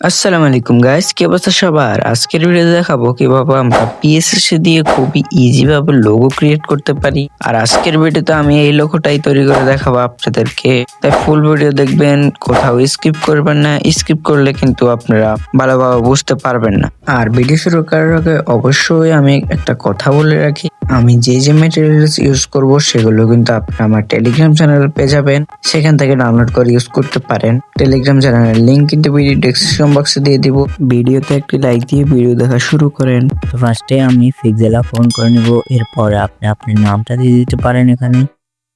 আসসালামু আলাইকুম গাইস কি অবস্থা সবার? আজকের ভিডিওতে দেখাবো কীভাবে আমরা পিএসএস দিয়ে খুবই ইজি ভাবে লোগো ক্রিয়েট করতে পারি। আর আজকের ভিডিওতে আমি এই লোগোটাই তৈরি করে দেখাবো আপনাদেরকে। তাই ফুল ভিডিও দেখবেন, কোথাও স্কিপ করবেন না। স্কিপ করলে কিন্তু আপনারা ভালোভাবে বুঝতে পারবেন না। আর ভিডিও শুরু করার আগে অবশ্যই আমি একটা কথা বলে রাখি। আমি যে যে মেটেরিয়ালস ইউজ করব সেগুলো কিন্তু আপনি আমার টেলিগ্রাম চ্যানেল পেয়ে যাবেন। সেখান থেকে ডাউনলোড করে ইউজ করতে পারেন। টেলিগ্রাম চ্যানেলের লিংক কিন্তু ভিডিও ডেসক্রিপশন বক্সে দিয়ে দিব। ভিডিওতে একটি লাইক দিয়ে ভিডিও দেখা শুরু করেন। তো ফার্স্টে আমি ফিক্সেলা ফোন করে নেব। এরপর আপনি আপনার নামটা দিয়ে দিতে পারেন এখানে।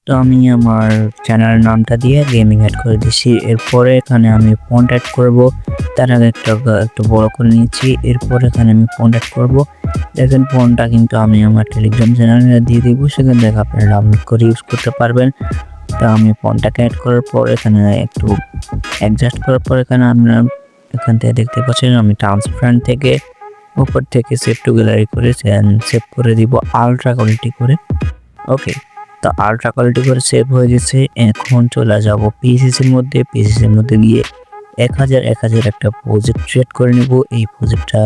তো আমি আমার চ্যানেলের নামটা দিয়ে গেমিং অ্যাড করে দিচ্ছি এরপরে এখানে আমি ফন্ট অ্যাড করব। তার আগে একটা, একটু বড় করে নিয়েছি। এরপর এখানে আমি ফন্ট অ্যাড করব। দেখেন ফোনটা কিন্তু আমি আমার টেলিগ্রাম চ্যানেলে দিয়ে দিব। সেখান থেকে আপনারা ডাউনলোড করে ইউজ করতে পারবেন। তো আমি ফোনটাকে অ্যাড করার পর এখানে একটু অ্যাডজাস্ট করার পর এখানে আপনার এখান থেকে দেখতে পাচ্ছেন, আমি ট্রান্সপারেন্ট থেকে উপর থেকে সেভ টু গ্যালারি করে সেভ করে দিব আলট্রা কোয়ালিটি করে। ওকে তো আলট্রা কোয়ালিটি করে সেভ হয়ে গেছে। এখন চলে যাব পিসিসির মধ্যে। পিসিসির মধ্যে গিয়ে এক হাজার এক হাজার একটা প্রজেক্ট ক্রিয়েট করে নেব। এই প্রজেক্টটা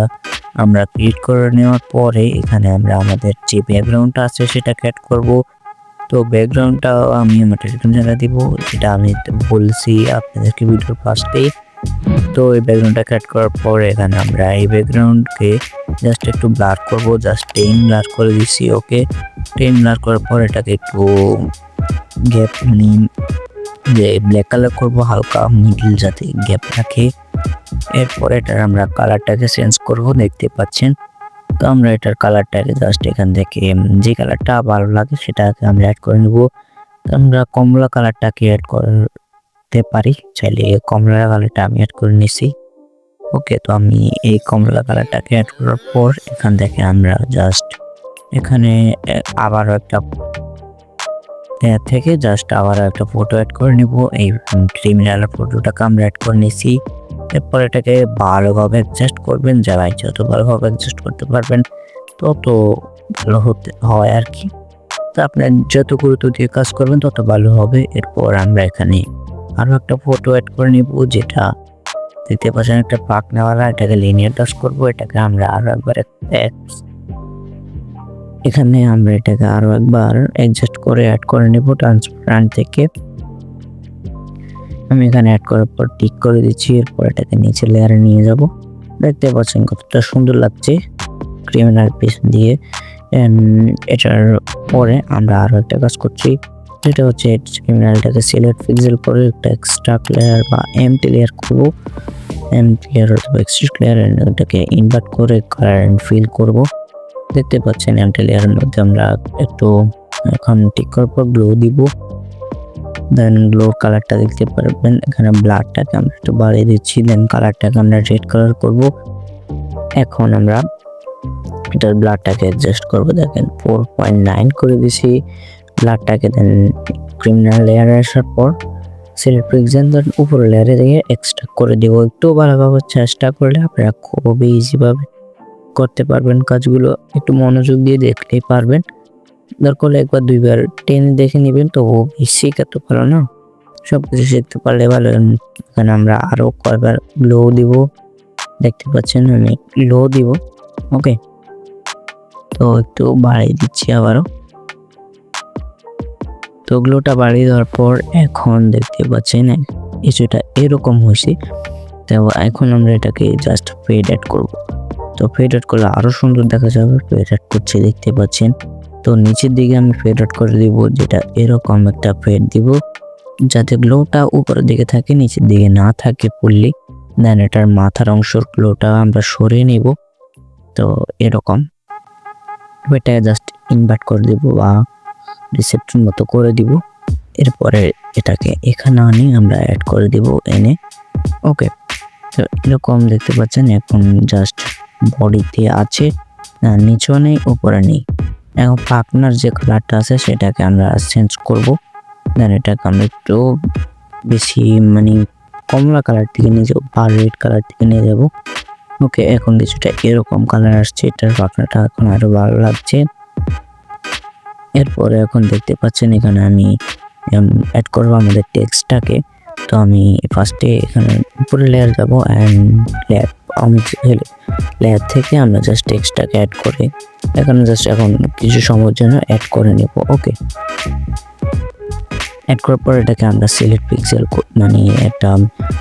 আমরা ক্রিয়েট করে নেওয়ার পরে এখানে আমরা আমাদের যে ব্যাকগ্রাউন্ডটা আছে সেটা অ্যাড করব। তো ব্যাকগ্রাউন্ডটা আমি আমার টেলিগ্রাম চ্যানেলে দিব। যেটা আমি বলছি আপনাদেরকে ভিডিওর ফার্স্টেই তো এই ব্যাকগ্রাউন্ডটা কাট করার পর এখানে আমরা এই ব্যাকগ্রাউন্ডকে জাস্ট একটু ব্লার করব জাস্ট টেন ব্লার করে দিচ্ছি ওকে টেন ব্লার করার পর এটাকে একটু গ্যাপ মানে যে ব্ল্যাক কালার করব, হালকা মিডল যাতে গ্যাপ রাখে। এরপর এটার আমরা কালারটাকে চেঞ্জ করব, দেখতে পাচ্ছেন? তো আমরা এটার কালারটাকে জাস্ট এখান থেকে যে কালারটা ভালো লাগে সেটাকে আমরা অ্যাড করে নেব। আমরা কমলা কালারটাকে অ্যাড করতে পারি, চাইলে কমলা কালারটা আমি অ্যাড করে নিছি। ওকে তো আমি এই কমলা কালারটাকে অ্যাড করার পর এখান থেকে আমরা জাস্ট এখানে আবারও একটা থেকে জাস্ট আবার একটা ফটো অ্যাড করে নিব। এই ক্রিমিনাল ফটোটাকে আমরা অ্যাড করে নিছি। এরপর এটাকে ভালোভাবে অ্যাডজাস্ট করবেন, যারা যত ভালোভাবে অ্যাডজাস্ট করতে পারবেন, তত ভালো হতে, হয় আর কি। তো আপনার যত গুরুত্ব দিয়ে কাজ করবেন, তত ভালো হবে। এরপর আমরা এখানে আরও একটা ফটো অ্যাড করে নিব, যেটা দেখতে পাচ্ছেন একটা পাক নেওয়ালা এটাকে লিনিয়ার টাচ করব, এটাকে আমরা আরও একবার এখানে আমরা এটাকে আরও একবার অ্যাডজাস্ট করে অ্যাড করে নেব ট্রান্সপারেন্ট থেকে। আমি এখানে অ্যাড করার পর টিক করে দিচ্ছি, এরপর এটাকে নিচে লেয়ারে নিয়ে যাব। দেখতে পাচ্ছেন কতটা সুন্দর লাগছে ক্রিমিনাল পিস দিয়ে। এটার পরে আমরা আরও একটা কাজ করছি। যেটা হচ্ছে ক্রিমিনালটাকে সিলেক্ট পিক্সেল করে একটা এক্সট্রা লেয়ার বা এমটি লেয়ার করব। এমটি লেয়ার অথবা এক্সট্রা লেয়ার ওটাকে ইনভার্ট করে কালার অ্যান্ড ফিল করব। দেখতে পাচ্ছেন এমটি লেয়ারের মধ্যে আমরা একটু এখন ঠিক করার পর গ্লো দিব। দেন গ্লো কালারটা দেখতে পারবেন। এখানে ব্লাডটাকে আমরা একটু বাড়িয়ে দিচ্ছি। দেন কালারটাকে আমরা রেড কালার করব। এখন আমরা এটার ব্লাডটাকে অ্যাডজাস্ট করব। দেখেন ফোর পয়েন্ট নাইন করে দিছি। ব্লাডটাকে দেন ক্রিমিনাল লেয়ারে আসার পর এক্সাম দেন উপর লেয়ারে দিয়ে এক্সট্রা করে দিব। একটু ভালোভাবে চেষ্টা করলে আপনারা খুবই ইজিভাবে করতে পারবেন কাজগুলো। একটু মনোযোগ দিয়ে দেখলেই পারবেন। দরকার হলে একবার দুইবার টেনে দেখে নেবেন তো শেখাতে পারো না সব কিছু শিখতে পারলে ভালো। এখানে আমরা আরও কয়বার লো দিব। দেখতে পাচ্ছেন আমি লো দিব। ওকে তো একটু বাড়িয়ে দিচ্ছি আবারও। তো গ্লোটা বাড়িয়ে দেওয়ার পর এখন দেখতে পাচ্ছেন কিছুটা এরকম হয়েছে। তো এখন আমরা এটাকে জাস্ট ফেড অ্যাড করব। তো ফেড অ্যাড করলে আরও সুন্দর দেখা যাবে ফেড অ্যাড করছে দেখতে পাচ্ছেন। তো নিচের দিকে আমি ফেড আউট করে দিব, যেটা এরকম একটা ফেড দিব। যাতে গ্লোটা উপরের দিকে থাকে, নিচের দিকে না থাকে ফুললি দেন এটার মাথার অংশর গ্লোটা আমরা সরিয়ে নিব। তো এরকম। এটা জাস্ট ইনভার্ট করে দিব বা রিসেপ্টর মতো করে দিব। এরপরে এটাকে এখানে আনি, আমরা অ্যাড করে দিব এনে। ওকে তো এরকম দেখতে পাচ্ছেন, এখন জাস্ট বডিতে আছে নিচেও নেই, উপরে নেই। এখন পাকনার যে কালারটা আছে, সেটাকে আমরা চেঞ্জ করব। দেন এটাকে আমরা একটু বেশি মানে কমলা কালার থেকে নিয়ে যাব, বা রেড কালার থেকে নিয়ে যাব। ওকে এখন কিছুটা এরকম কালার আসছে, এটার পাকনাটা এখন আরও ভালো লাগছে। এরপরে এখন দেখতে পাচ্ছেন এখানে আমি অ্যাড করব আমাদের টেক্সটটাকে তো আমি ফার্স্টে এখানে উপরে লেয়ার যাব অ্যান্ড ল্যাব আমি লেয়ার থেকে আমরা জাস্ট টেক্সটটাকে অ্যাড করে এখানে জাস্ট এখন কিছু সময়ের জন্য অ্যাড করে নেব ওকে অ্যাড করার পর এটাকে আমরা সিলেক্ট পিক্সেল মানে একটা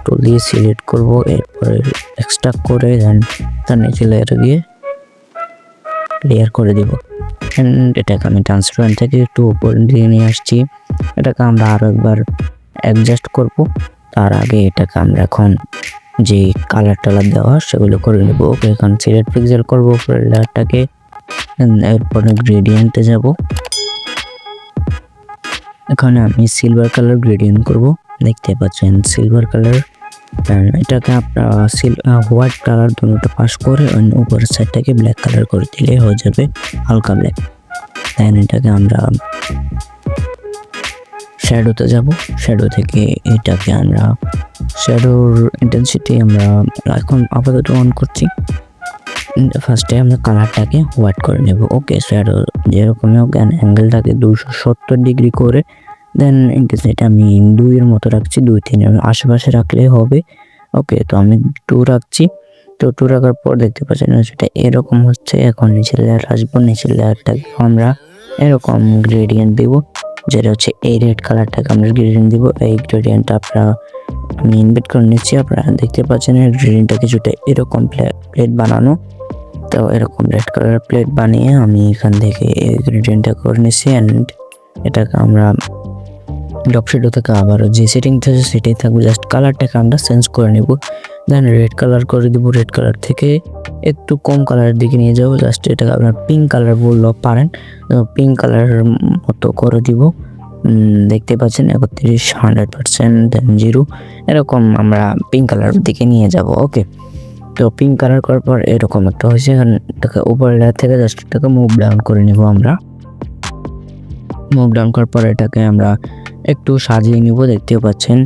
টুল দিয়ে সিলেক্ট করব, এরপরে এক্সট্রাক্ট করে দেন তার নিচে লেয়ারে গিয়ে লেয়ার করে দিব। অ্যান্ড এটাকে আমি ট্রান্সপারেন্ট থেকে একটু উপর দিয়ে নিয়ে আসছি। এটাকে আমরা আরও একবার অ্যাডজাস্ট করব। তার আগে এটাকে আমরা এখন যে কালার টালার দেওয়া সেগুলো করে নেব। ওকে, এখন সিলেক্ট পিক্সেল করব উপরের লেয়ারটাকে এরপরে গ্রেডিয়েন্টে যাব। এখানে আমি সিলভার কালার গ্রেডিয়েন্ট করব। দেখতে পাচ্ছেন সিলভার কালার এটাকে আপনার সিল হোয়াইট কালার দুটোটা পাস করে উপরের সাইডটাকে ব্ল্যাক কালার করে দিলে হয়ে যাবে হালকা ব্ল্যাক দেন এটাকে আমরা শ্যাডোতে যাব। শ্যাডো থেকে এটাকে আমরা শ্যাডোর ইন্টেন্সিটি আমরা এখন আপাতত অন করছি। ফার্স্টে আমরা কালারটাকে হোয়াইট করে নেব। ওকে শ্যাডো যেরকমই হোক অ্যাঙ্গেলটাকে দুশো সত্তর ডিগ্রি করে দেন ইন্টেন্সিটি আমি দুইয়ের মতো রাখছি, দুই তিনের আশেপাশে রাখলে হবে। ওকে তো আমি টু রাখছি। তো টু রাখার পর দেখতে পাচ্ছেন সেটা এরকম হচ্ছে। এখন নিচের লেয়ার আসব। নিচের লেয়ারটাকে আমরা এরকম গ্রেডিয়েন্ট দিব, যেটা হচ্ছে এই রেড কালারটাকে আমরা গ্রেডিয়েন্ট দিব। এই গ্রেডিয়েন্টটা আপনারা আমি ইনভাইট করে নিচ্ছি। আপনারা দেখতে পাচ্ছেন এই গ্রেডিয়েন্টটা কিছুটা এরকম প্লেট বানানো। তো এরকম রেড কালার প্লেট বানিয়ে আমি এখান থেকে এই গ্রেডিয়েন্টটা করে নিচ্ছি। অ্যান্ড এটাকে আমরা ডপ শেডো থেকে, আবার যে সেটিংটা আছে সেটাই থাকবে। জাস্ট কালারটাকে আমরা চেঞ্জ করে নেব। দেন রেড কালার করে দিব রেড কালার থেকে একটু কম কালারের দিকে নিয়ে যাব। জাস্ট এটাকে আপনার পিঙ্ক কালার বললেও পারেন। পিঙ্ক কালারের মতো করে দিব। দেখতে পাচ্ছেন, একত্রিশ হান্ড্রেড পার্সেন্ট দেন জিরো এরকম আমরা পিঙ্ক কালার দিকে নিয়ে যাব ওকে তো পিঙ্ক কালার করার পর এরকম একটা হয়েছে। এখানে এটাকে উপর লেয়ার থেকে জাস্ট এটাকে মুভ ডাউন করে নিব আমরা। মুভ ডাউন করার পর এটাকে আমরা একটু সাজিয়ে নিব দেখতে পাচ্ছেন।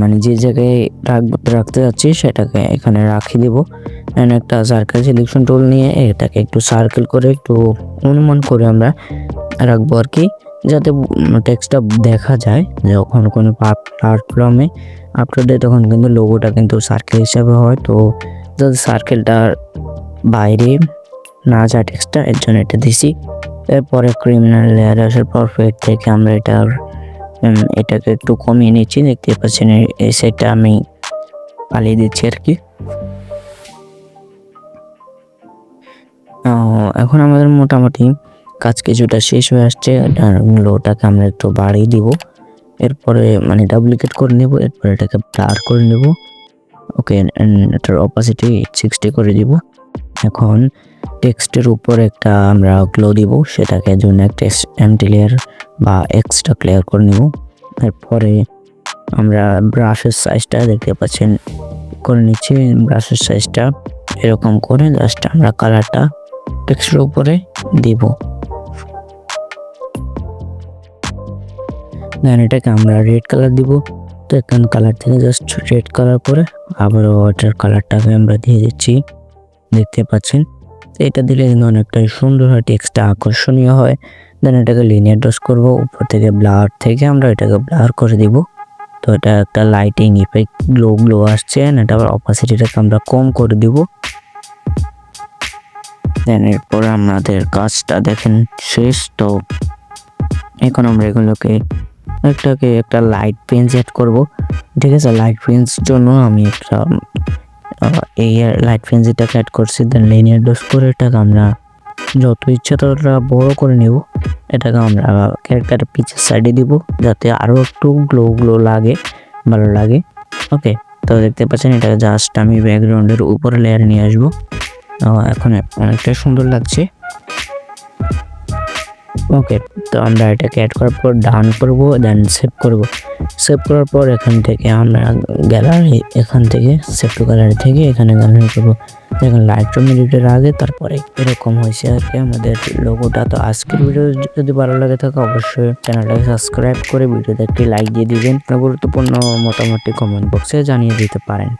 মানে যে জায়গায় রাখব, রাখতে যাচ্ছি সেটাকে এখানে রাখি দিব। একটা সার্কেল সিলেকশন টুল নিয়ে এটাকে একটু সার্কেল করে একটু অনুমান করে আমরা রাখব আর কি, যাতে টেক্সটটা দেখা যায়। যখন কোনো প্ল্যাটফর্মে আপলোড দেয় তখন কিন্তু লোগোটা কিন্তু সার্কেল হিসাবে হয়। তো যদি সার্কেলটার বাইরে না যায় টেক্সটটা এর জন্য এটা দিছি। এরপরে ক্রিমিনাল লেয়ার আসার পর ফেড থেকে আমরা এটার এটাকে একটু কমিয়ে নিচ্ছি, দেখতে পাচ্ছেন এই- সাইডটা আমি পালিয়ে দিচ্ছি আর কি। এখন আমাদের মোটামুটি কাজ কিছুটা শেষ হয়ে আসছে লোটাকে আমরা একটু বাড়িয়ে দিব। এরপরে মানে ডাপ্লিকেট করে নেব, এরপরে এটাকে ব্লার করে নেব। ওকে এটার অপাসিটি সিক্সটি করে দিব। এখন টেক্সটের উপর একটা আমরা গ্লো দিব, সেটাকে জন্য একটা এমটি লেয়ার বা এক্সট্রা ক্লিয়ার করে নেব। এরপরে আমরা ব্রাশের সাইজটা দেখতে পাচ্ছেন, করে নিচ্ছি। ব্রাশের সাইজটা এরকম করে জাস্ট আমরা কালারটা টেক্সটের উপরে দিব। দেন এটাকে আমরা রেড কালার দিব। তো এখন কালার থেকে জাস্ট রেড কালার করে আবারও ওয়াটার কালারটাকে আমরা দিয়ে দিচ্ছি। দেখতে পাচ্ছেন? এটা দিলে কিন্তু অনেকটাই সুন্দর হয়, টেক্সটটা আকর্ষণীয় হয়। দেন এটাকে লিনিয়ার ডস করব, উপর থেকে ব্লার থেকে আমরা এটাকে ব্লার করে দিব। তো এটা একটা লাইটিং ইফেক্ট গ্লো গ্লো আসছে এটা আবার অপাসিটিটাকে আমরা কম করে দিব। দেন এরপরে আমাদের কাজটা দেখেন শেষ, তো এখন আমরা এগুলোকে, একটাকে একটা লাইট পেন্স অ্যাড করব। ঠিক আছে লাইট পেন্স জন্য আমি একটা এই লাইট ফেন্সিটাকে অ্যাড করছি দেন লিনিয়ার ডোজ করে এটাকে আমরা যত ইচ্ছা ততটা বড় করে নেব। এটাকে আমরা ক্যারেক্টার পিছের সাইডে দিব, যাতে আরও একটু গ্লো গ্লো লাগে, ভালো লাগে। ওকে তো দেখতে পাচ্ছেন এটা জাস্ট আমি ব্যাকগ্রাউন্ডের উপরে লেয়ার নিয়ে আসব। এখন অনেকটা সুন্দর লাগছে। ওকে তো আমরা এটাকে অ্যাড করার পর ডান করব দেন সেভ করব। সেভ করার পর এখান থেকে আমরা গ্যালারি এখান থেকে সেভ টু গ্যালারি থেকে এখানে গ্যালারি করব। দেখুন লাইট রুম এডিটের আগে, তারপরে এরকম হয়েছে আর কি। আমাদের লোগোটা তো আজকের ভিডিও যদি ভালো লাগে থাকে অবশ্যই চ্যানেলটাকে সাবস্ক্রাইব করে ভিডিওতে একটি লাইক দিয়ে দিবেন। গুরুত্বপূর্ণ মতামতটি কমেন্ট বক্সে জানিয়ে দিতে পারেন।